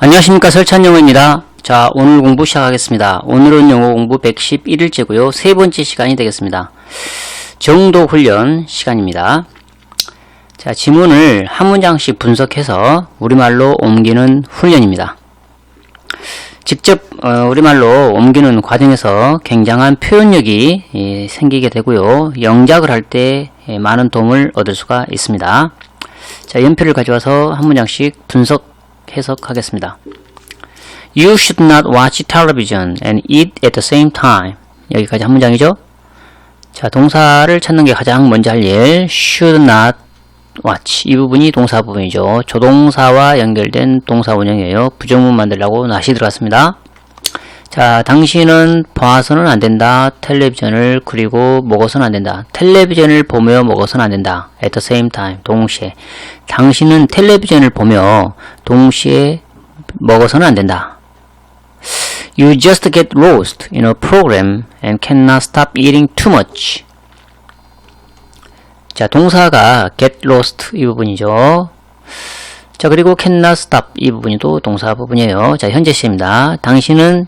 안녕하십니까 설찬영어입니다. 자 오늘 공부 시작하겠습니다. 오늘은 영어 공부 111일째고요. 세 번째 시간이 되겠습니다. 정도 훈련 시간입니다. 자 지문을 한 문장씩 분석해서 우리말로 옮기는 훈련입니다. 직접 어, 우리말로 옮기는 과정에서 굉장한 표현력이 예, 생기게 되고요. 영작을 할때 예, 많은 도움을 얻을 수가 있습니다. 자 연필을 가져와서 한 문장씩 분석 해석하겠습니다. You should not watch television and eat at the same time. 여기까지 한 문장이죠. 자, 동사를 찾는 게 가장 먼저 할 일. should not watch. 이 부분이 동사 부분이죠. 조동사와 연결된 동사 원형이에요. 부정문 만들라고 낫이 들어갔습니다. 자, 당신은 봐서는 안 된다. 텔레비전을 그리고 먹어서는 안 된다. 텔레비전을 보며 먹어서는 안 된다. At the same time. 동시에. 당신은 텔레비전을 보며 동시에 먹어서는 안 된다. You just get lost in a program and cannot stop eating too much. 자, 동사가 get lost 이 부분이죠. 자, 그리고 cannot stop 이 부분이 또 동사 부분이에요. 자, 현재 시입니다. 당신은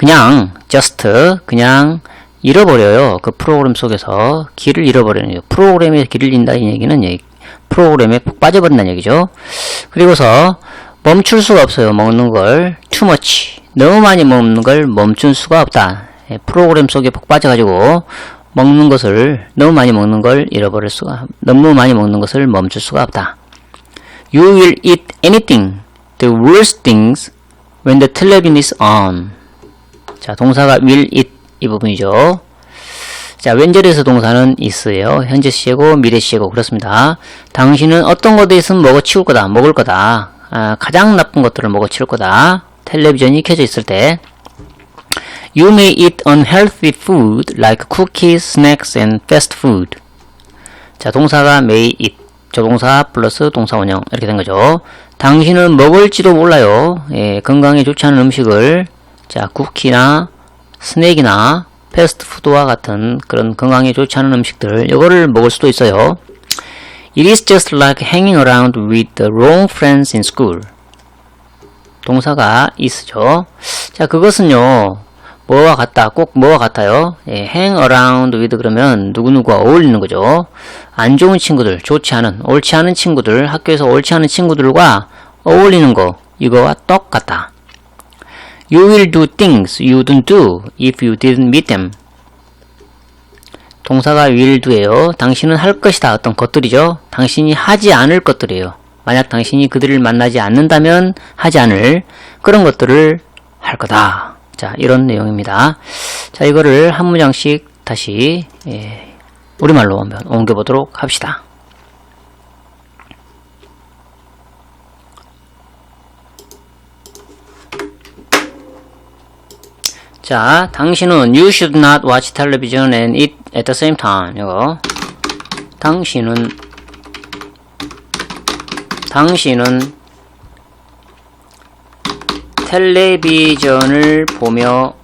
그냥 just 그냥 잃어버려요. 그 프로그램 속에서 길을 잃어버리는 거예요. 프로그램에 길을 잃는다 이 얘기는 얘기, 프로그램에 푹 빠져버린다는 얘기죠. 그리고서 멈출 수가 없어요. 먹는 걸 too much 너무 많이 먹는 걸 멈출 수가 없다. 예, 프로그램 속에 푹 빠져가지고 먹는 것을 너무 많이 먹는 걸 잃어버릴 수가 너무 많이 먹는 것을 멈출 수가 없다. You will eat anything, the worst things, when the television is on. 자, 동사가 will eat 이 부분이죠. 자, 왼절에서 동사는 있어요. 현재 시제고 미래 시제고 그렇습니다. 당신은 어떤 것에 있으면 먹어 치울 거다, 먹을 거다. 아, 가장 나쁜 것들을 먹어 치울 거다. 텔레비전이 켜져 있을 때. You may eat unhealthy food like cookies, snacks, and fast food. 자, 동사가 may eat. 조동사 플러스 동사 원형 이렇게 된 거죠. 당신은 먹을지도 몰라요. 예, 건강에 좋지 않은 음식을 자, 쿠키나 스낵이나 패스트푸드와 같은 그런 건강에 좋지 않은 음식들 이거를 먹을 수도 있어요. It is just like hanging around with the wrong friends in school. 동사가 is죠. 자, 그것은요. 뭐와 같다. 꼭 뭐와 같아요. 예, hang around with 그러면 누구누구와 어울리는 거죠. 안 좋은 친구들, 좋지 않은, 옳지 않은 친구들, 학교에서 옳지 않은 친구들과 어울리는 거 이거와 똑같다. You will do things you wouldn't do if you didn't meet them. 동사가 will do예요. 당신은 할 것이다. 어떤 것들이죠. 당신이 하지 않을 것들이에요. 만약 당신이 그들을 만나지 않는다면 하지 않을 그런 것들을 할 거다. 자, 이런 내용입니다. 자, 이거를 한 문장씩 다시 예, 우리말로 옮겨보도록 합시다. 자, 당신은 you should not watch television and eat at the same time. 이거. 당신은 당신은 텔레비전을 보며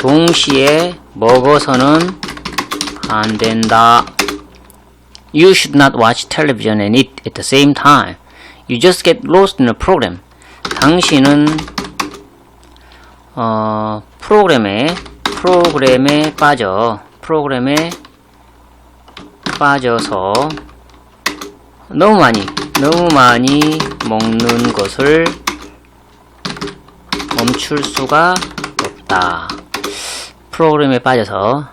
동시에 먹어서는 안 된다. You should not watch television and eat at the same time. You just get lost in a program. 당신은 어, 프로그램에 프로그램에 빠져 프로그램에 빠져서 너무 많이 너무 많이 먹는 것을 멈출 수가 없다. 프로그램에 빠져서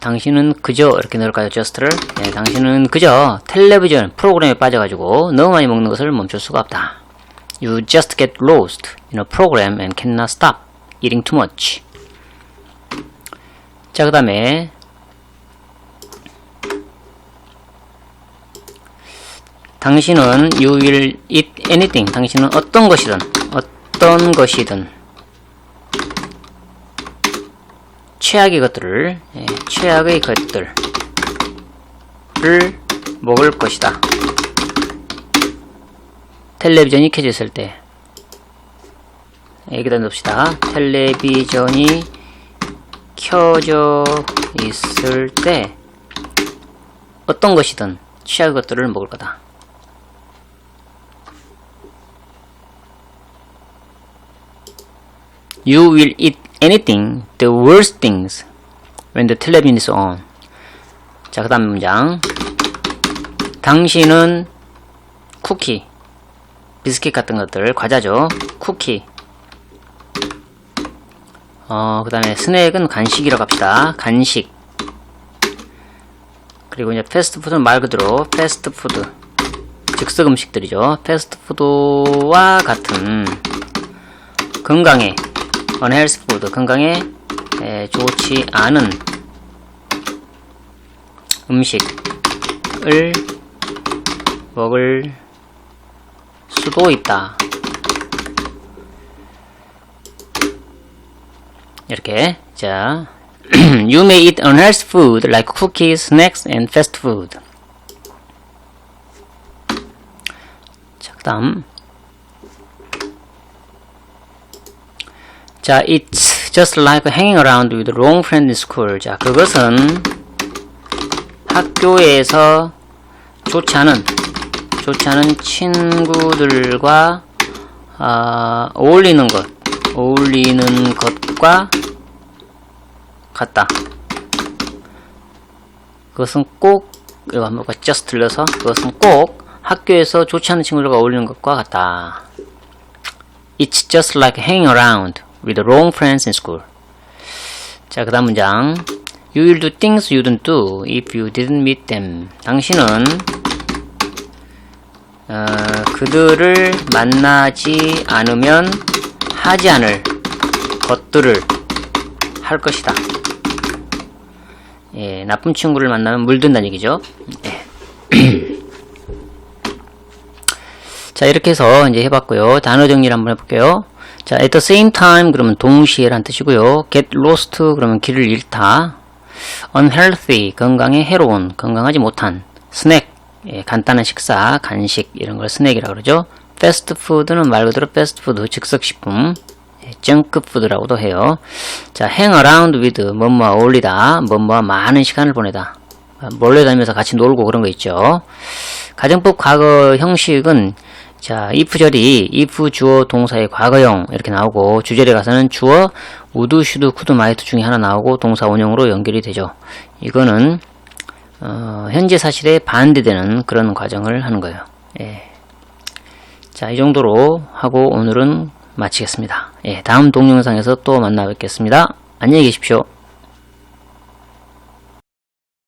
당신은 그저 이렇게 넣을까요? just를 네, 당신은 그저 텔레비전 프로그램에 빠져가지고 너무 많이 먹는 것을 멈출 수가 없다. You just get lost in a program and cannot stop eating too much. 자, 그 다음에 당신은 you will eat anything. 당신은 어떤 것이든 어떤 것이든 최악의 것들을 예, 최악의 것들을 먹을 것이다. 텔레비전이 켜져 있을 때 여기다 넣읍시다. 텔레비전이 켜져 있을 때 어떤 것이든 취할 것들을 먹을 거다. You will eat anything, the worst things, when the television is on. 자, 그 다음 문장. 당신은 쿠키, 비스킷 같은 것들, 과자죠. 쿠키. 어, 그 다음에 스낵은 간식이라고 합시다. 간식. 그리고 이제 패스트푸드는 말 그대로 패스트푸드. 즉석 음식들이죠. 패스트푸드와 같은 건강에 unhealthy 건강에 에, 좋지 않은 음식을 먹을 수도 있다. 이렇게 자 You may eat unhealthy food like cookies, snacks, and fast food. 자, 그 다음 자, it's just like hanging around with wrong friend in school. 자, 그것은 학교에서 좋지 않은 좋지 않은 친구들과 아, 어울리는 것, 어울리는 것과 같다. 그것은 꼭 이거 한번 just 들려서 그것은 꼭 학교에서 좋지 않은 친구들과 어울리는 것과 같다. It's just like hanging around with wrong friends in school. 자, 그 다음 문장. You will do things you didn't do if you didn't meet them. 당신은 어, 그들을 만나지 않으면 하지 않을 것들을 할 것이다. 예, 나쁜 친구를 만나면 물든다는 얘기죠. 예. 자, 이렇게 해서 이제 해봤고요. 단어 정리를 한번 해볼게요. 자, at the same time 그러면 동시에란 뜻이고요. get lost 그러면 길을 잃다. unhealthy 건강에 해로운 건강하지 못한 snack 예, 간단한 식사 간식 이런 걸 스낵이라고 그러죠. food는 말 그대로 fast food 즉석 식품 예, food라고도 해요. 자, hang around with 뭐뭐와 어울리다 뭐뭐와 많은 시간을 보내다 몰래 다니면서 같이 놀고 그런 거 있죠. 가정법 과거 형식은 자, if 절이 if 주어 동사의 과거형 이렇게 나오고 주절에 가서는 주어 우드, 슈드, 쿠드, 마이트 중에 하나 나오고 동사 원형으로 연결이 되죠. 이거는 어, 현재 사실에 반대되는 그런 과정을 하는 거예요. 예. 자, 이 정도로 하고 오늘은 마치겠습니다. 예, 다음 동영상에서 또 만나 뵙겠습니다. 안녕히 계십시오.